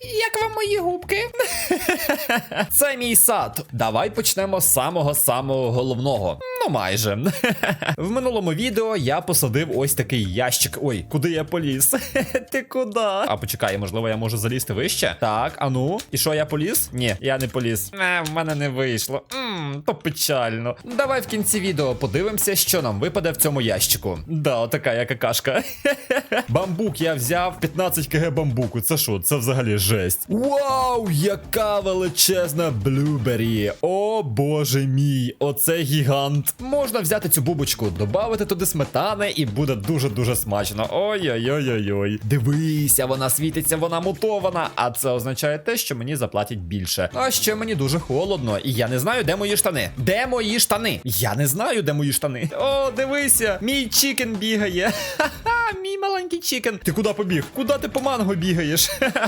Як вам мої губки? Це мій сад. Давай почнемо з самого самого головного. Ну, майже. В минулому відео я посадив ось такий ящик. Ой, куди я поліз? Ти куди? А почекай, можливо, я можу залізти вище. Так, а ну. І що, я поліз? Ні, я не поліз. Е, в мене не вийшло. Ммм, то печально. Давай в кінці відео подивимося, що нам випаде в цьому ящику. Да, така я какашка. Бамбук я взяв 15 кг бамбуку. Це що? Це взагалі жесть. Вау, яка величезна блюбері! О боже мій, оце гігант. Можна взяти цю бубочку, додати туди сметани, і буде дуже-дуже смачно. Ой-ой-ой-ой-ой. Дивися, вона світиться, вона мутована. А це означає те, що мені заплатять більше. А ще мені дуже холодно, і я не знаю, де мої штани. Де мої штани? Я не знаю, де мої штани. О, дивися, мій чікен бігає. Ха-ха, мій маленький чікен. Ти куди побіг? Куди ти по манго бігаєш?